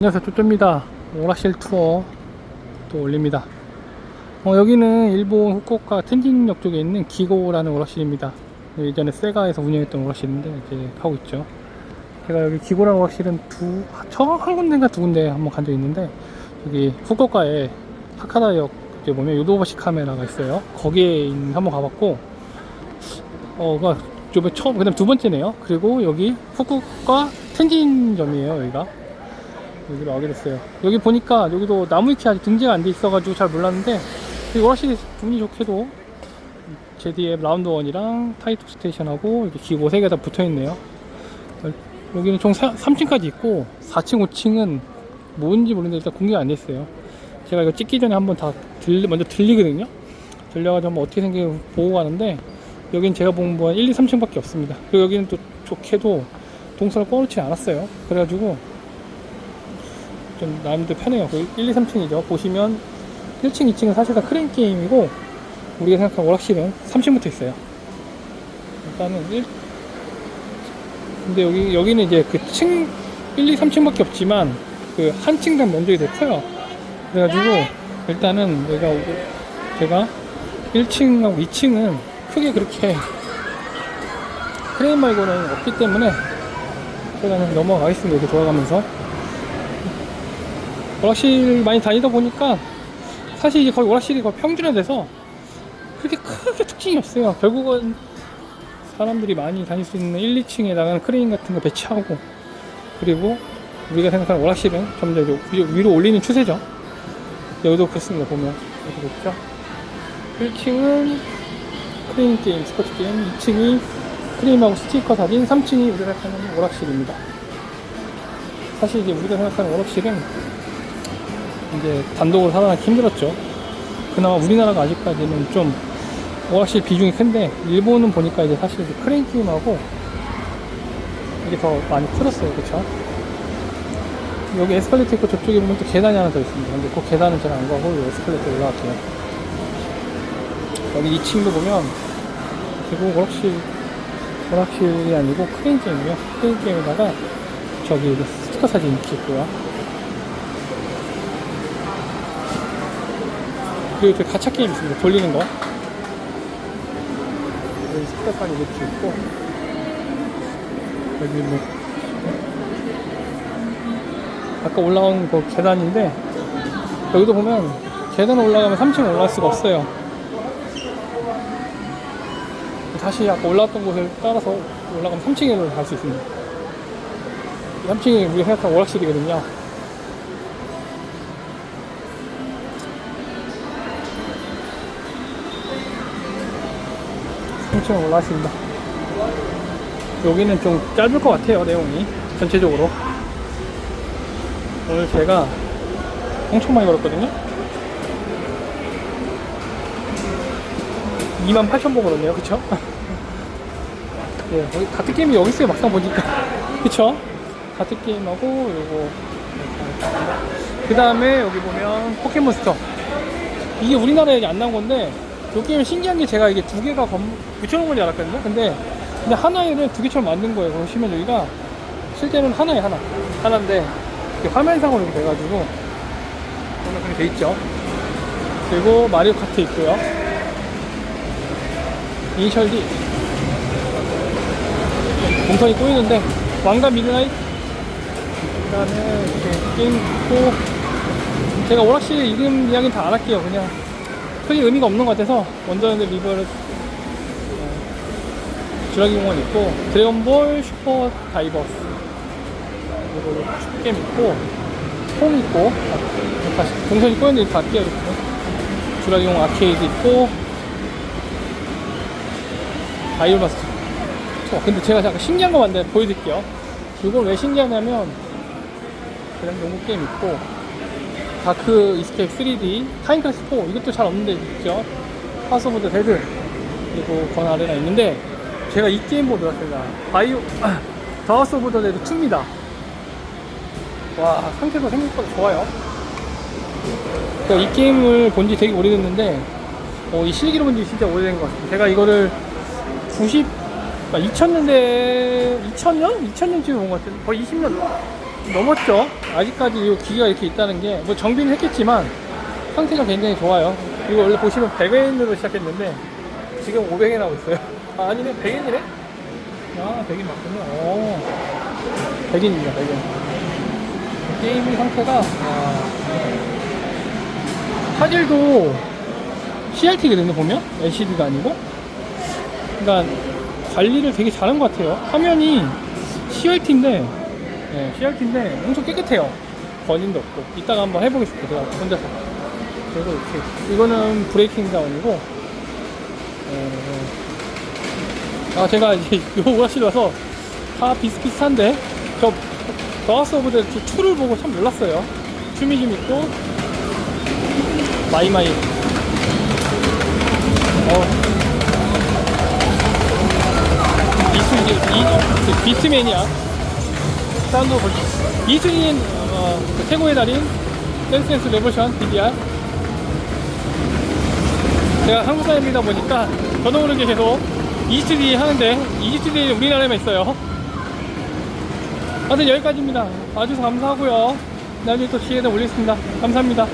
안녕하세요. 쪼쪼입니다. 오락실 투어 또 올립니다. 어, 여기는 일본 후쿠오카 텐진역 쪽에 있는 기고라는 오락실입니다. 예전에 세가에서 운영했던 오락실인데 이제 하고 있죠. 제가 여기 기고라는 오락실은 두, 처음 한 군데인가 두 군데 한번 간 적이 있는데 여기 후쿠오카에 하카다역 이제 보면 요도바시 카메라가 있어요. 거기에 한번 가봤고 어, 그 저번 처음 그다음 두 번째네요. 그리고 여기 후쿠오카 텐진점이에요 여기가 여기로 와게 됐어요. 여기 보니까 여기도 나무 위키 아직 등재가 안 돼 있어가지고 잘 몰랐는데 여기 확실히 운이 좋게도 JDF 라운드 원이랑 타이토 스테이션하고 이렇게 기고 세개다 붙어 있네요. 여기는 총 3층까지 있고 4층, 5층은 뭔지 모르는데 일단 공개가 안 됐어요. 제가 이거 찍기 전에 한번 다 들, 먼저 들리거든요. 들려가지고 한번 어떻게 생긴지 보고 가는데 여긴 제가 본 건 1, 2, 3층밖에 없습니다. 그리고 여기는 또 좋게도 동선을 꺼놓지 않았어요. 그래가지고 좀 나름대로 편해요. 그 1, 2, 3층이죠. 보시면 1층, 2층은 사실상 크레인 게임이고 우리가 생각한 오락실은 3층부터 있어요. 일단은 1 근데 여기 여기는 이제 그 층 1, 2, 3층밖에 없지만 그 한 층당 면적이 되게 커요. 그래가지고 일단은 여기가 제가 1층하고 2층은 크게 그렇게 크레인 말고는 없기 때문에 그냥 넘어가겠습니다. 이렇게 돌아가면서. 오락실 많이 다니다 보니까 사실 이제 거의 오락실이 거의 평준화돼서 그렇게 크게 특징이 없어요. 결국은 사람들이 많이 다닐 수 있는 1, 2층에다가 크레인 같은 거 배치하고 그리고 우리가 생각하는 오락실은 점점 이제 위- 위로 올리는 추세죠. 여기도 그렇습니다. 보면 여기도 그렇죠. 1층은 크레인 게임, 스포츠 게임, 2층이 크레인하고 스티커 사진, 3층이 우리가 생각하는 오락실입니다. 사실 이제 우리가 생각하는 오락실은 이제 단독으로 살아나기 힘들었죠. 그나마 우리나라가 아직까지는 좀 오락실 비중이 큰데 일본은 보니까 이제 사실 이제 크레인 게임하고 이게 더 많이 커졌어요, 그렇죠? 여기 에스컬레이터 있고 저쪽에 보면 또 계단이 하나 더 있습니다. 근데 그 계단은 제가 안 가고 이 에스컬레이터 올라갈게요. 여기 2층도 보면 결국 오락실 오락실이 아니고 크레인 게임이요. 크레인 게임에다가 저기 스티커 사진 있고요. 그리고 저 가차 게임 있습니다. 돌리는 거. 여기 스티커판이 이렇게 있고 여기 뭐 아까 올라온 그 계단인데 여기도 보면 계단 올라가면 3층 올라갈 수가 없어요. 다시 아까 올라왔던 곳을 따라서 올라가면 3층으로 갈 수 있습니다. 3층이 우리가 생각하는 오락실이거든요. 3층 올라왔습니다. 여기는 좀 짧을 것 같아요, 내용이. 전체적으로. 오늘 제가 엄청 많이 걸었거든요. 2만 8천 번 걸었네요, 그쵸? 네, 여기 같은 게임이 여기 있어요, 막상 보니까. 그쵸? 같은 게임하고, 요거. 그 다음에 여기 보면 포켓몬스터. 이게 우리나라에 안 나온 건데, 이 게임 신기한 게 제가 이게 두 개가 검, 붙여놓은 건줄 알았거든요. 근데, 근데 하나에는 두 개처럼 만든 거예요. 보시면 여기가 실제로는 하나에 하나. 하나인데, 화면상으로 이렇게 돼가지고, 오늘 그렇게 돼 있죠. 그리고 마리오 카트 있고요. 이니셜 D. 동선이 꼬이는데, 왕관 미드나잇. 그 다음에 이렇게 게임 있고, 제가 오락실 이름 이야기는 다안 할게요. 그냥 크게 의미가 없는 것 같아서 원더랜드 리버를 어, 주라기 공원 있고 드래곤볼 슈퍼 다이버스. 그리고 게임 있고 홈 있고 아, 다시 동선이 꼬였는데 이렇게 주라기 공원 아케이드 있고 아이올마스 투어 근데 제가 잠깐 신기한 거 만데 보여드릴게요. 이건 왜 신기하냐면 그냥 농구 게임 있고 다크 이스케이프 3D 타임클래스 4 이것도 잘 없는데 있죠. 하우스 오브 더 데드 그리고 건 아레나 있는데 제가 이 게임 보고 놀았습니다. 바이오 더 하우스 오브 더 데드 2입니다. 와 상태도 생각보다 좋아요. 이 게임을 본 지 되게 오래됐는데 어, 이 실기로 본 지 진짜 오래된 것 같습니다. 제가 이거를 90 2000년대 2000년? 2000년쯤에 본 것 같아요 거의 20년 넘었죠. 아직까지 이 기계가 이렇게 있다는 게 뭐 정비는 했겠지만 상태가 굉장히 좋아요. 이거 원래 보시면 100엔으로 시작했는데 지금 500엔 하고 있어요. 아, 아니네 100엔이네. 아 100엔 맞군요. 오. 100엔입니다 100엔. 게임 상태가 아, 화질도 CRT거든요 보면 LCD가 아니고. 그러니까 관리를 되게 잘한 것 같아요. 화면이 CRT인데, 네, CRT인데 엄청 깨끗해요. 번짐도 없고. 이따가 한번 해보겠습니다. 제가 혼자서. 그리고 이렇게. 이거는 브레이킹 다운이고, 어, 아, 제가 이제 요 오락실 와서 다 비슷비슷한데, 저, 더하스 오브 데 2를 보고 참 놀랐어요. 춤이 좀 있고, 마이마이. 어, 이순이 이 비트맨이야. 사운드 오브 이순이는 어, 그 최고의 달인 댄스댄스 레볼션 DDR. 제가 한국 사람이다 보니까 저도 모르게 계속 이스트디 하는데 이스트디 우리나라에만 있어요. 하여튼 여기까지입니다. 봐주셔서 감사하고요. 나중에 또 기회에 올리겠습니다. 감사합니다.